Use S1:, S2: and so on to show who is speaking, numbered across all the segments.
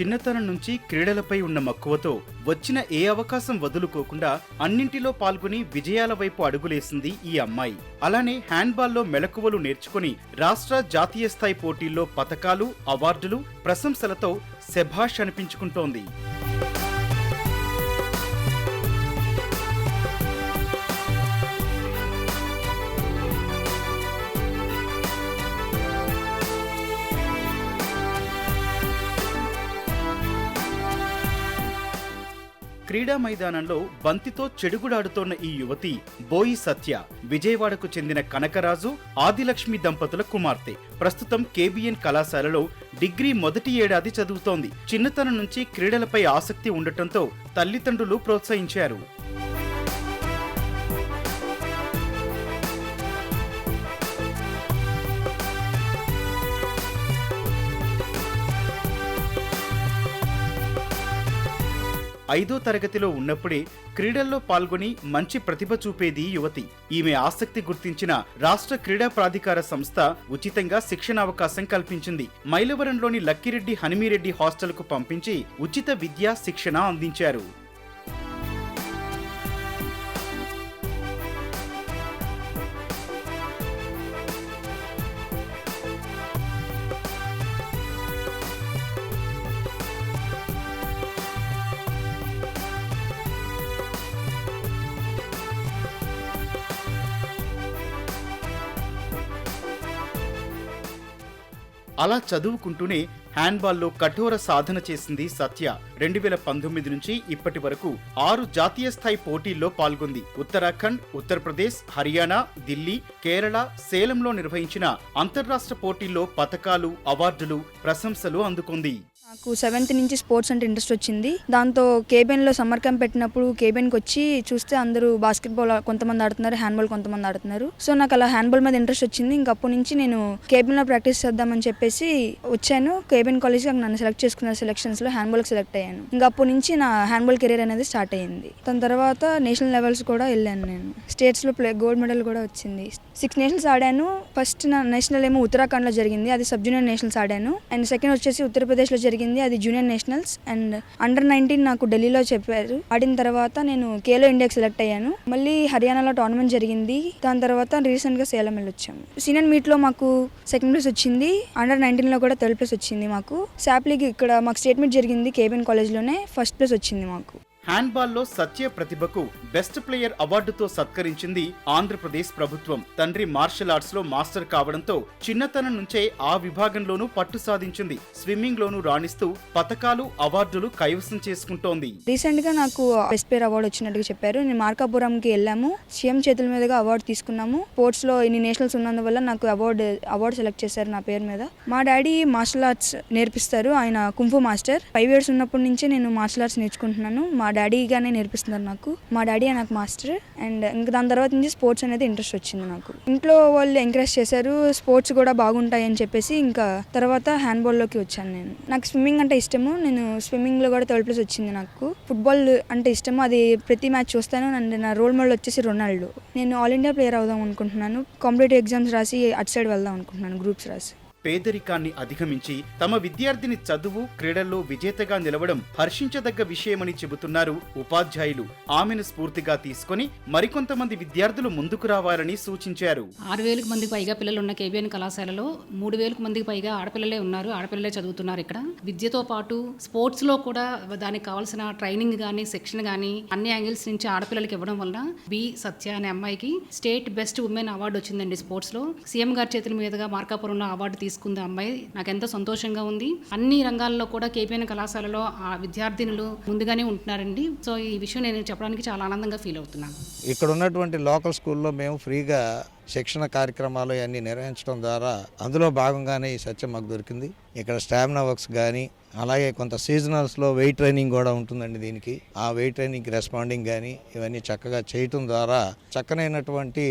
S1: చిన్నతనం నుంచి క్రీడలపై ఉన్న మక్కువతో వచ్చిన ఏ అవకాశం వదులుకోకుండా అన్నింటిలో పాల్గొని విజయాల వైపు అడుగులేసింది ఈ అమ్మాయి. అలానే హ్యాండ్బాల్లో మెలకువలు నేర్చుకుని రాష్ట్ర జాతీయ స్థాయి పోటీల్లో పతకాలు అవార్డులు ప్రశంసలతో శభాష్ అనిపించుకుంటోంది. క్రీడా మైదానంలో బంతితో చెడుగుడాడుతోన్న ఈ యువతి బోయి సత్య విజయవాడకు చెందిన కనకరాజు ఆదిలక్ష్మి దంపతుల కుమార్తె. ప్రస్తుతం కేబిఎన్ కళాశాలలో డిగ్రీ మొదటి ఏడాది చదువుతోంది. చిన్నతనం నుంచి క్రీడలపై ఆసక్తి ఉండటంతో తల్లిదండ్రులు ప్రోత్సహించారు. ఐదో తరగతిలో ఉన్నప్పుడే క్రీడల్లో పాల్గొని మంచి ప్రతిభ చూపేది ఈ యువతి. ఈమె ఆసక్తి గుర్తించిన రాష్ట్ర క్రీడా ప్రాధికార సంస్థ ఉచితంగా శిక్షణ అవకాశం కల్పించింది. మైలవరంలోని లక్కిరెడ్డి హనుమిరెడ్డి హాస్టల్కు పంపించి ఉచిత విద్యా శిక్షణ అందించారు. అలా చదువుకుంటూనే హ్యాండ్బాల్లో కఠోర సాధన చేసింది సత్య. రెండు వేల పంతొమ్మిది నుంచి ఇప్పటి వరకు ఆరు జాతీయ స్థాయి పోటీల్లో పాల్గొంది. ఉత్తరాఖండ్ ఉత్తరప్రదేశ్ హర్యానా ఢిల్లీ కేరళ సేలంలో నిర్వహించిన అంతర్రాష్ట్ర పోటీల్లో పథకాలు అవార్డులు ప్రశంసలు అందుకుంది.
S2: నాకు సెవెంత్ నుంచి స్పోర్ట్స్ అంటే ఇంట్రెస్ట్ వచ్చింది. దాంతో కేబిన్లో సమ్మర్ క్యాంప్ పెట్టినప్పుడు కేబిన్కి వచ్చి చూస్తే అందరూ బాస్కెట్బాల్ కొంతమంది ఆడుతున్నారు హ్యాండ్బాల్ కొంతమంది ఆడుతున్నారు. సో నాకు అలా హ్యాండ్బాల్ మీద ఇంట్రెస్ట్ వచ్చింది. ఇంక అప్పటి నుంచి నేను కేబిన్లో ప్రాక్టీస్ చేద్దామని చెప్పేసి వచ్చాను. కేబిన్ కాలేజ్ నన్ను సెలెక్ట్ చేసుకున్న సెలెక్షన్స్లో హ్యాండ్బాల్కి సెలెక్ట్ అయ్యాను. ఇంకా అప్పటి నుంచి నా హ్యాండ్బాల్ కెరీర్ అనేది స్టార్ట్ అయ్యింది. దాని తర్వాత నేషనల్ లెవెల్స్ కూడా వెళ్ళాను నేను. స్టేట్స్లో ప్లే గోల్డ్ మెడల్ కూడా వచ్చింది. సిక్స్ నేషనల్స్ ఆడాను. ఫస్ట్ నా నేషనల్ ఏమో ఉత్తరాఖండ్లో జరిగింది. అది సబ్ జూనియర్ నేషనల్స్ ఆడాను. అండ్ సెకండ్ వచ్చేసి ఉత్తరప్రదేశ్లో జరిగింది అది junior nationals and under nineteen నాకు ఢిల్లీలో చెప్పారు. ఆడిన తర్వాత నేను కేలో ఇండియాకి సెలెక్ట్ అయ్యాను. మళ్ళీ హర్యానాలో టోర్నమెంట్ జరిగింది. దాని తర్వాత రీసెంట్గా సేలం వెళ్ళొచ్చాము సీనియర్ మీట్లో మాకు సెకండ్ ప్లేస్ వచ్చింది. అండర్ నైన్టీన్లో కూడా థర్డ్ ప్లేస్ వచ్చింది మాకు. శాప్లీకి ఇక్కడ మాకు స్టేట్మెంట్ జరిగింది కేబిన్ కాలేజ్లోనే. ఫస్ట్ ప్లేస్ వచ్చింది మాకు.
S1: హ్యాండ్బాల్లో సత్య ప్రతిభకు బెస్ట్ ప్లేయర్ అవార్డుతో సత్కరించింది ఆంధ్రప్రదేశ్ ప్రభుత్వం. తండ్రి మార్షల్ ఆర్ట్స్లో మాస్టర్ కావడంతో చిన్నతనం నుంచే ఆ విభాగంలోనూ పట్టు సాధించింది. స్విమ్మింగ్ లోనూ రాణిస్తూ పథకాలు అవార్డులు కైవసం చేసుకుంటోంది.
S2: రీసెంట్గా నాకు బెస్ట్ ప్లేయర్ అవార్డు వచ్చినట్టుగా చెప్పారు. నేను మార్కాపురంకి వెళ్ళాము. సీఎం చేతుల మీదుగా అవార్డు తీసుకున్నాము. స్పోర్ట్స్లో ఇన్ని నేషనల్స్ ఉన్నందువల్ల నాకు అవార్డు అవార్డు సెలెక్ట్ చేశారు నా పేరు మీద. మా డాడీ మార్షల్ ఆర్ట్స్ నేర్పిస్తారు. ఆయన కుంఫు మాస్టర్. ఫైవ్ ఇయర్స్ ఉన్నప్పటి నుంచే నేను మార్షల్ ఆర్ట్స్ నేర్చుకుంటున్నాను. మా డాడీగానే నేర్పిస్తున్నారు నాకు. మా డాడీ నాకు మాస్టర్. అండ్ ఇంకా దాని తర్వాత నుంచి స్పోర్ట్స్ అనేది ఇంట్రెస్ట్ వచ్చింది నాకు. ఇంట్లో వాళ్ళు ఎంకరేజ్ చేశారు స్పోర్ట్స్ కూడా బాగుంటాయి అని చెప్పేసి ఇంకా తర్వాత హ్యాండ్బాల్లోకి వచ్చాను నేను. నాకు స్విమ్మింగ్ అంటే ఇష్టము. నేను స్విమ్మింగ్లో కూడా థర్డ్ ప్లేస్ వచ్చింది నాకు. ఫుట్బాల్ అంటే ఇష్టము. అది ప్రతి మ్యాచ్ చూస్తాను. అండ్ నా రోల్ మోడల్ వచ్చేసి రొనాల్డో. నేను ఆల్ ఇండియా ప్లేయర్ అవుదాం అనుకుంటున్నాను. కాంపిటేటివ్ ఎగ్జామ్స్ రాసి అటు సైడ్ వెళ్దాం అనుకుంటున్నాను గ్రూప్స్ రాసి.
S1: పేదరికాన్ని అధిగమించి తమ విద్యార్థిని చదువు క్రీడల్లో విజేతగా నిలవడం హర్షించదగ్గ విషయమని చెబుతున్నారు ఉపాధ్యాయులు. ఆమెను స్ఫూర్తిగా తీసుకొని మరికొంతమంది విద్యార్థులు ముందుకు రావాలని సూచించారు.
S3: ఆరు వేలకు మందికి పైగా పిల్లలు ఉన్న కేబిఎన్ కళాశాలలో మూడు వేలకు మందికి పైగా ఆడపిల్లలే ఉన్నారు ఆడపిల్లలే చదువుతున్నారు ఇక్కడ. విద్యతో పాటు స్పోర్ట్స్లో కూడా దానికి కావాల్సిన ట్రైనింగ్ కానీ శిక్షణ కానీ అన్ని యాంగిల్స్ నుంచి ఆడపిల్లలకి ఇవ్వడం వల్ల బి. సత్య అనే అమ్మాయికి స్టేట్ బెస్ట్ ఉమెన్ అవార్డు వచ్చిందండి స్పోర్ట్స్లో. సీఎం గారి చేతుల మీదుగా మార్కాపురంలో అవార్డు తీసుకుంది అమ్మాయి? నాకు ఎంతో సంతోషంగా ఉంది. అన్ని రంగాల్లో కూడా కేపీఎన్ కళాశాలలో ఆ విద్యార్థినులు ముందుగానే ఉంటున్నారండి. సో ఈ విషయం నేను చెప్పడానికి చాలా ఆనందంగా ఫీల్ అవుతున్నాను.
S4: ఇక్కడ ఉన్నటువంటి లోకల్ స్కూల్లో మేము ఫ్రీగా శిక్షణ కార్యక్రమాలు అన్నీ నిర్వహించడం ద్వారా అందులో భాగంగానే ఈ సత్యం మాకు దొరికింది. ఇక్కడ స్టామినా వర్క్స్ కానీ అలాగే కొంత సీజనల్స్లో వెయిట్ ట్రైనింగ్ కూడా ఉంటుందండి దీనికి. ఆ వెయిట్ ట్రైనింగ్కి రెస్పాండింగ్ కానీ ఇవన్నీ చక్కగా చేయటం ద్వారా చక్కనైనటువంటి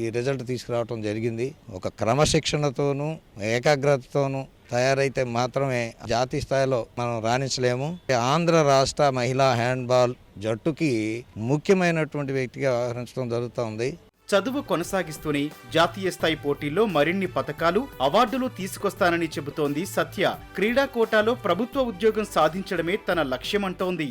S4: ఈ రిజల్ట్ తీసుకురావటం జరిగింది. ఒక క్రమశిక్షణతోనూ ఏకాగ్రతతోనూ తయారైతే మాత్రమే జాతీయ స్థాయిలో మనం రాణించలేము. ఆంధ్ర రాష్ట్ర మహిళా హ్యాండ్బాల్ జట్టుకి ముఖ్యమైనటువంటి వ్యక్తిగా వ్యవహరించడం జరుగుతోంది
S1: చదువు కొనసాగిస్తూనే జాతీయ స్థాయి పోటీల్లో మరిన్ని పథకాలు అవార్డులు తీసుకొస్తానని చెబుతోంది సత్య. క్రీడా కోటాలో ప్రభుత్వ ఉద్యోగం సాధించడమే తన లక్ష్యమంటోంది.